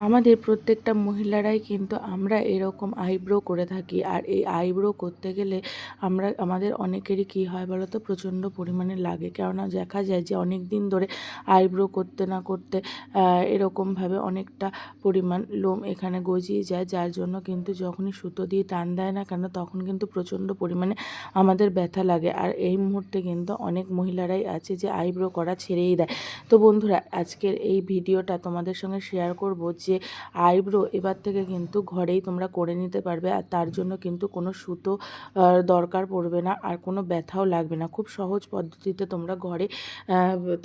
আমাদের প্রত্যেকটা মহিলারাই কিন্তু আমরা এরকম আইব্রো করে থাকি। আর এই আইব্রো করতে গেলে আমরা, আমাদের অনেকেরই কী হয় বলো তো? প্রচণ্ড পরিমাণে লাগে। কেননা দেখা যায় যে অনেক দিন ধরে আইব্রো করতে না করতে এরকমভাবে অনেকটা পরিমাণ লোম এখানে গজিয়ে যায়। যার জন্য কিন্তু যখনই সুতো দিয়ে টান দেয় না কেন, তখন কিন্তু প্রচণ্ড পরিমাণে আমাদের ব্যথা লাগে। আর এই মুহূর্তে কিন্তু অনেক মহিলারাই আছে যে আইব্রো করা ছেড়েই দেয়। তো বন্ধুরা, আজকের এই ভিডিওটা তোমাদের সঙ্গে শেয়ার করব যে আইব্রো এবার থেকে কিন্তু ঘরেই তোমরা করে নিতে পারবে আর তার জন্য কিন্তু কোনো সুতো দরকার পড়বে না আর কোনো ব্যথাও লাগবে না। খুব সহজ পদ্ধতিতে তোমরা ঘরে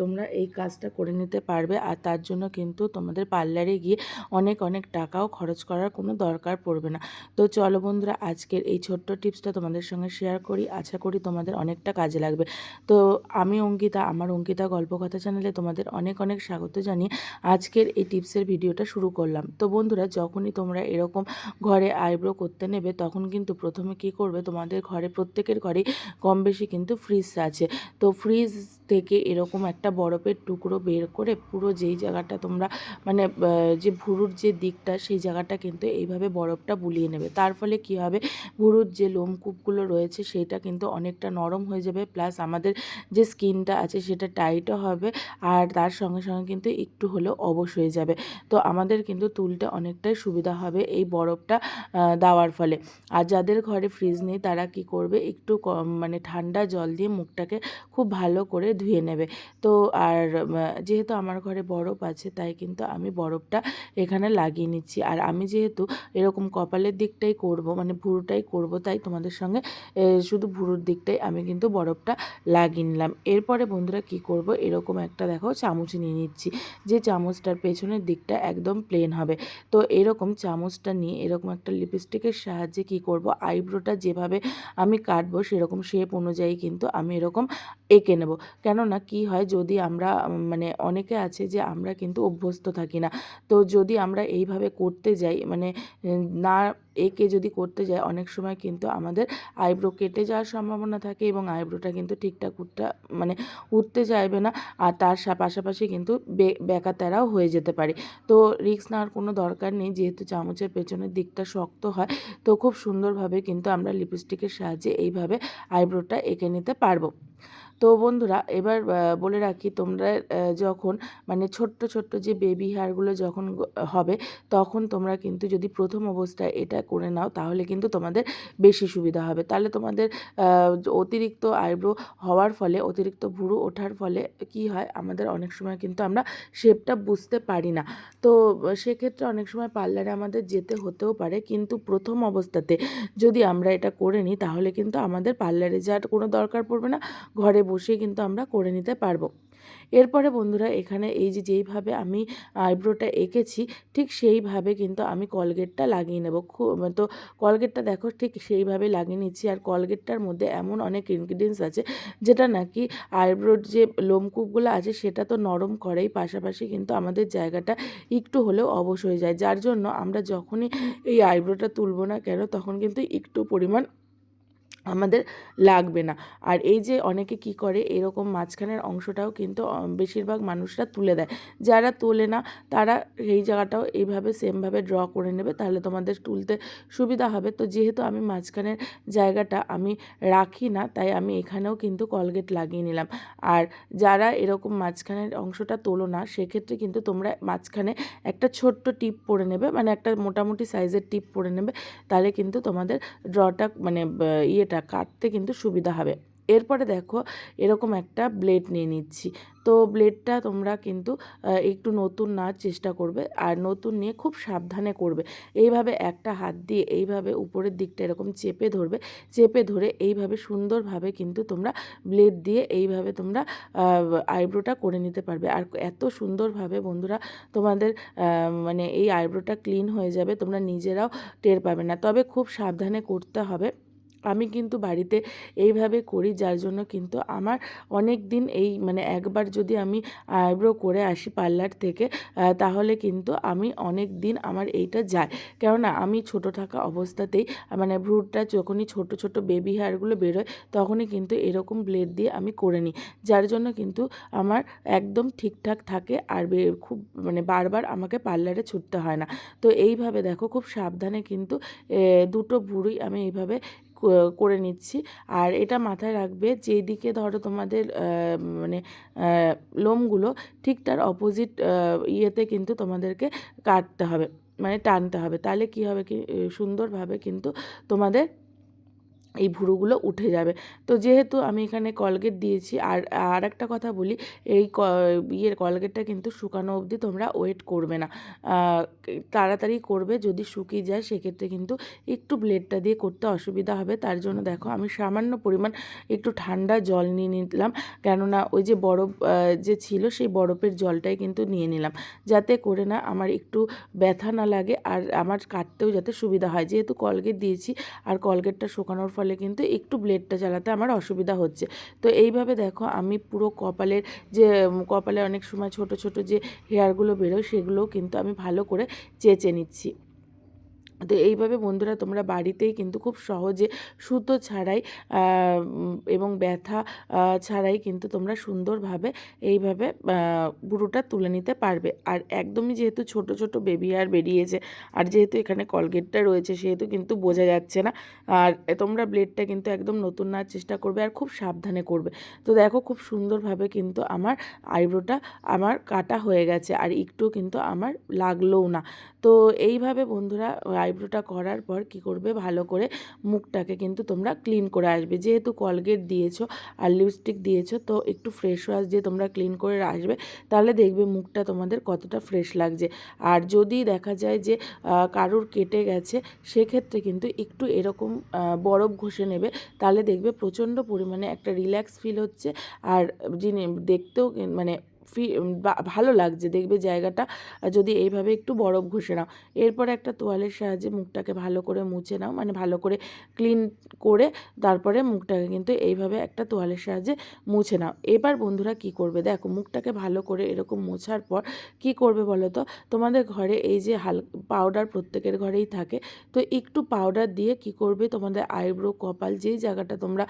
তোমরা এই কাজটা করে নিতে পারবে আর তার জন্য কিন্তু তোমাদের পার্লারে গিয়ে অনেক অনেক টাকাও খরচ করার কোনো দরকার পড়বে না। তো চলো বন্ধুরা, আজকের এই ছোট্ট টিপসটা তোমাদের সঙ্গে শেয়ার করি। আশা করি তোমাদের অনেকটা কাজে লাগবে। তো আমি অঙ্কিতা, আমার অঙ্কিতা গল্পকথা চ্যানেলে তোমাদের অনেক অনেক স্বাগত জানিয়ে আজকের এই টিপসের ভিডিওটা শুরু করলাম। তো বন্ধুরা, যখনই তোমরা এরকম ঘরে আইব্রো করতে নেবে, তখন কিন্তু প্রথমে কি করবে? তোমাদের ঘরে, প্রত্যেকের ঘরেই কম বেশি কিন্তু ফ্রিজ আছে। তো ফ্রিজ থেকে এরকম একটা বরফের টুকরো বের করে পুরো যেই জায়গাটা তোমরা মানে যে ভুরুর যে দিকটা, সেই জায়গাটা কিন্তু এইভাবে বরফটা বুলিয়ে নেবে। তার ফলে কি হবে? ভুরুর যে লোমকূপগুলো রয়েছে সেইটা কিন্তু অনেকটা নরম হয়ে যাবে। প্লাস আমাদের যে স্কিনটা আছে, সেটা টাইটও হবে। আর তার সঙ্গে সঙ্গে কিন্তু একটু হলেও অবশ হয়ে যাবে। তো আমাদের কিন্তু তুলতে অনেকটাই সুবিধা হবে এই বরফটা দেওয়ার ফলে। আর যাদের ঘরে ফ্রিজ নেই, তারা কি করবে? একটু মানে ঠান্ডা জল দিয়ে মুখটাকে খুব ভালো করে ধুয়ে নেবে। তো আর যেহেতু আমার ঘরে বরফ আছে, তাই কিন্তু আমি বরফটা এখানে লাগিয়ে নিচ্ছি। আর আমি যেহেতু এরকম কপালের দিকটাই করব মানে ভুরুটাই করব, তাই তোমাদের সঙ্গে শুধু ভুরুর দিকটাই আমি কিন্তু বরফটা লাগিয়ে নিলাম। এরপরে বন্ধুরা কি করব, এরকম একটা দেখো চামচ নিয়ে নিচ্ছি, যে চামচটার পেছনের দিকটা একদম প্লেন হবে। তো এরকম চামচটা নিয়ে, এরকম একটা লিপস্টিকের সাহায্যে কি করব আইব্রোটা যেভাবে আমি কাটবো, সেরকম শেপ অনুযায়ী কিন্তু আমি এরকম এঁকে নেব। কেননা কি হয় যদি আমরা মানে অনেকে আছে যে আমরা কিন্তু অভ্যস্ত থাকি না। তো যদি আমরা এইভাবে করতে যাই মানে না এঁকে যদি করতে যাই, অনেক সময় কিন্তু আমাদের আইব্রো কেটে যাওয়ার সম্ভাবনা থাকে এবং আইব্রোটা কিন্তু ঠিকঠাক উঠটা মানে উঠতে চাইবে না। আর তার পাশাপাশি কিন্তু বেকাতেরাও হয়ে যেতে পারে। তো রিক্স নেওয়ার কোনো দরকার নেই, যেহেতু চামচের পেছনের দিকটা শক্ত হয়, তো খুব সুন্দরভাবে কিন্তু আমরা লিপস্টিকের সাহায্যে এইভাবে আইব্রোটা এঁকে নিতে পারব। তো বন্ধুরা, এবার বলে রাখি তোমরা যখন মানে ছোট্ট ছোট্ট যে বেবি হেয়ারগুলো যখন হবে, তখন তোমরা কিন্তু যদি প্রথম অবস্থায় এটা করে নাও, তাহলে কিন্তু তোমাদের বেশি সুবিধা হবে। তাহলে তোমাদের অতিরিক্ত আইব্রো হওয়ার ফলে, অতিরিক্ত ভুরু ওঠার ফলে কি হয়, আমাদের অনেক সময় কিন্তু আমরা শেপটা বুঝতে পারি না। তো সেক্ষেত্রে অনেক সময় পার্লারে আমাদের যেতে হতেও পারে, কিন্তু প্রথম অবস্থাতে যদি আমরা এটা করে নিই, তাহলে কিন্তু আমাদের পার্লারে যাওয়ার কোনো দরকার পড়বে না, ঘরে বসেই কিন্তু আমরা করে নিতে পারব। এরপরে বন্ধুরা এখানে এই যে যেইভাবে আমি আইব্রোটা এঁকেছি, ঠিক সেইভাবে কিন্তু আমি কলগেটটা লাগিয়ে নেব। খুব তো কলগেটটা দেখো ঠিক সেইভাবে লাগিয়ে নিচ্ছি। আর কলগেটটার মধ্যে এমন অনেক ইনগ্রিডিয়েন্টস আছে, যেটা নাকি আইব্রোর যে লোমকূপগুলো আছে সেটা তো নরম করেই পাশাপাশি কিন্তু আমাদের জায়গাটা একটু হলেও অবশ হয়ে যায়। যার জন্য আমরা যখনই এই আইব্রোটা তুলবো না কেন, তখন কিন্তু একটু পরিমাণ আমাদের লাগবে না। আর এই যে অনেকে কি করে, এরকম মাঝখানের অংশটাও কিন্তু বেশিরভাগ মানুষরা তুলে দেয়। যারা তোলে না, তারা এই জায়গাটাও এইভাবে সেমভাবে ড্র করে নেবে, তাহলে তোমাদের তুলতে সুবিধা হবে। তো যেহেতু আমি মাঝখানের জায়গাটা আমি রাখি না, তাই আমি এখানেও কিন্তু কলগেট লাগিয়ে নিলাম। আর যারা এরকম মাঝখানের অংশটা তোলো না, সেক্ষেত্রে কিন্তু তোমরা মাঝখানে একটা ছোট্ট টিপ পরে নেবে মানে একটা মোটামুটি সাইজের টিপ পরে নেবে, তাহলে কিন্তু তোমাদের ড্রটা মানে ব- ইয়েটা কাটতে কিন্তু সুবিধা হবে। এরপরে দেখো, এরকম একটা ব্লেড নিয়ে নিচ্ছি। তো ব্লেডটা তোমরা কিন্তু একটু নতুন নেওয়ার চেষ্টা করবে আর নতুন নিয়ে খুব সাবধানে করবে। এইভাবে একটা হাত দিয়ে এইভাবে উপরের দিকটা এরকম চেপে ধরবে, চেপে ধরে এইভাবে সুন্দরভাবে কিন্তু তোমরা ব্লেড দিয়ে এইভাবে তোমরা আইব্রোটা করে নিতে পারবে। আর এত সুন্দরভাবে বন্ধুরা তোমাদের মানে এই আইব্রোটা ক্লিন হয়ে যাবে, তোমরা নিজেরাও টের পাবে না। তবে খুব সাবধানে করতে হবে। আমি কিন্তু বাড়িতে এইভাবে করি, যার জন্য কিন্তু আমার অনেক দিন এই মানে একবার যদি আমি আইব্রো করে আসি পার্লার থেকে তাহলে কিন্তু আমি অনেক দিন আমার এইটা যায়। কেননা আমি ছোট থাকা অবস্থাতেই মানে ভ্রুটা যখনই ছোট ছোট বেবি হেয়ারগুলো বেরোয়, তখনই কিন্তু এরকম ব্লেড দিয়ে আমি করে নিই। যার জন্য কিন্তু আমার একদম ঠিকঠাক থাকে আর খুব মানে বারবার আমাকে পার্লারে ছুটতে হয় না। তো এইভাবে দেখো, খুব সাবধানে কিন্তু দুটো ভুঁড়ি আমি এইভাবে করে নিচ্ছি। আর এটা মাথায় রাখবে যেদিকে ধরো তোমাদের মানে লোমগুলো, ঠিক তার অপোজিট ইয়েতে কিন্তু তোমাদেরকে কাটতে হবে মানে টানতে হবে। তাহলে কি হবে কি সুন্দরভাবে কিন্তু তোমাদের এই ভুরুগুলো উঠে যাবে। তো যেহেতু আমি এখানে কলগেট দিয়েছি, আর আর একটা কথা বলি, এই ইয়ের কলগেটটা কিন্তু শুকানো অবধি তোমরা ওয়েট করবে না। তাড়াতাড়ি করবে, যদি শুকিয়ে যায় সেক্ষেত্রে কিন্তু একটু ব্লেডটা দিয়ে করতে অসুবিধা হবে। তার জন্য দেখো, আমি সামান্য পরিমাণ একটু ঠান্ডা জল নিয়ে নিলাম, কেননা ওই যে বরফ যে ছিল সেই বরফের জলটাই কিন্তু নিয়ে নিলাম। যাতে করে না আমার একটু ব্যথা না লাগে, আর আমার কাটতেও যাতে সুবিধা হয়। যেহেতু কলগেট দিয়েছি, আর কলগেটটা শুকানোর ফলে কিন্তু একটু ব্লেডটা চালাতে আমার অসুবিধা হচ্ছে। তো এইভাবে দেখো আমি পুরো কপালের যে কপালে অনেক সময় ছোট ছোট যে হেয়ারগুলো বেরোয় সেগুলোও কিন্তু আমি ভালো করে চেঁচে নিচ্ছি। তো এইভাবে বন্ধুরা তোমরা বাড়িতেই কিন্তু খুব সহজে সুতো ছাড়াই এবং ব্যথা ছাড়াই কিন্তু তোমরা সুন্দরভাবে এইভাবে বুড়োটা তুলে নিতে পারবে। আর একদমই যেহেতু ছোট ছোট বেবি আর বেরিয়েছে, আর যেহেতু এখানে কলগেটটা রয়েছে, সেহেতু কিন্তু বোঝা যাচ্ছে না। আর তোমরা ব্লেডটা কিন্তু একদম নতুন নেওয়ার চেষ্টা করবে আর খুব সাবধানে করবে। তো দেখো খুব সুন্দরভাবে কিন্তু আমার আইব্রোটা আমার কাটা হয়ে গেছে, আর একটু কিন্তু আমার লাগলোও না। তো এইভাবে বন্ধুরা আইব্রোটা করার পর কি করবে? ভালো করে মুখটাকে কিন্তু তোমরা ক্লিন করে আসবে। যেহেতু কলগেট দিয়েছ আর লিপস্টিক দিয়েছ, তো একটু ফ্রেশ ওয়াশ দিয়ে তোমরা ক্লিন করে আসবে, তাহলে দেখবে মুখটা তোমাদের কতটা ফ্রেশ লাগছে। আর যদি দেখা যায় যে কারুর কেটে গেছে, সেক্ষেত্রে কিন্তু একটু এরকম বরফ ঘষে নেবে, তাহলে দেখবে প্রচণ্ড পরিমাণে একটা রিল্যাক্স ফিল হচ্ছে। আর যিনি দেখতেও মানে ফি ভালো লাগছে। দেখবে জায়গাটা যদি এইভাবে একটু বরফ ঘষে নাও। এরপর একটা তোয়ালের সাহায্যে মুখটাকে ভালো করে মুছে নাও। মানে ভালো করে ক্লিন করে তারপরে মুখটাকে কিন্তু এইভাবে একটা তোয়ালের সাহায্যে মুছে নাও। এবার বন্ধুরা কি করবে? দেখো, মুখটাকে ভালো করে এরকম মোছার পর কি করবে বলো তো? তোমাদের ঘরে এই যে হাল পাউডার প্রত্যেকের ঘরেই থাকে। তো একটু পাউডার দিয়ে কি করবে? তোমাদের আইব্রো কপাল যেই জায়গাটা তোমরা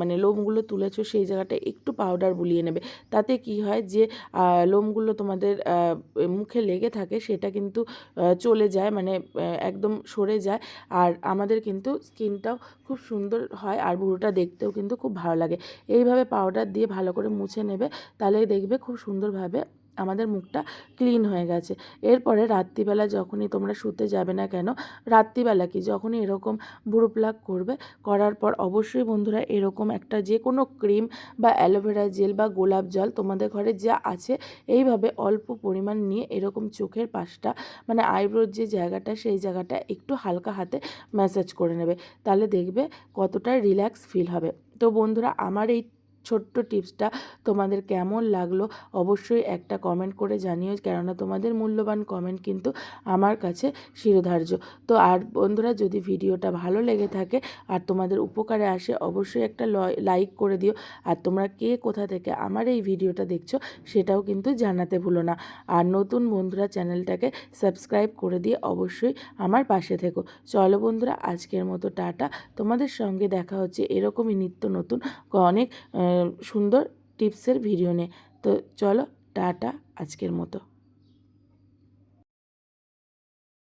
মানে লোমগুলো তুলেছো সেই জায়গাটা একটু পাউডার বুলিয়ে নেবে। তাতে কি হয়? যে লোমগুলো তোমাদের মুখে লেগে থাকে সেটা কিন্তু চলে যায় মানে একদম সরে যায়। আর আমাদের কিন্তু স্কিনটাও খুব সুন্দর হয় আর ভুরুটা দেখতেও কিন্তু খুব ভালো লাগে। এইভাবে পাউডার দিয়ে ভালো করে মুছে নেবে তাহলে দেখবে খুব সুন্দরভাবে আমাদের মুখটা ক্লিন হয়ে গেছে। এরপরে রাত্রিবেলা যখনই তোমরা শুতে যাবে না কেন, রাত্রিবেলা কি যখনই এরকম বুড়ো প্লাক করবে, করার পর অবশ্যই বন্ধুরা এরকম একটা যে কোনো ক্রিম বা অ্যালোভেরা জেল বা গোলাপ জল তোমাদের ঘরে যা আছে, এইভাবে অল্প পরিমাণ নিয়ে এরকম চোখের পাশটা মানে আইব্রোর যে জায়গাটা, সেই জায়গাটা একটু হালকা হাতে ম্যাসাজ করে নেবে। তাহলে দেখবে কতটা রিল্যাক্স ফিল হবে। তো বন্ধুরা, আমার এই ছোট্ট টিপসটা তোমাদের কেমন লাগল অবশ্যই একটা কমেন্ট করে জানিও, কেননা তোমাদের মূল্যবান কমেন্ট কিন্তু আমার কাছে শিরোধার্য। তো আর বন্ধুরা যদি ভিডিওটা ভালো লেগে থাকে আর তোমাদের উপকারে আসে অবশ্যই একটা লাইক করে দিও। আর তোমরা কে কোথা থেকে আমার এই ভিডিওটা দেখছ সেটাও কিন্তু জানাতে ভুলো না। আর নতুন বন্ধুরা চ্যানেলটাকে সাবস্ক্রাইব করে দিয়ে অবশ্যই আমার পাশে থেকো। চলো বন্ধুরা আজকের মতো টাটা। তোমাদের সঙ্গে দেখা হচ্ছে এরকমই নিত্য নতুন অনেক সুন্দর টিপসের ভিডিও নিয়ে তো চলো টাটা আজকের মতো।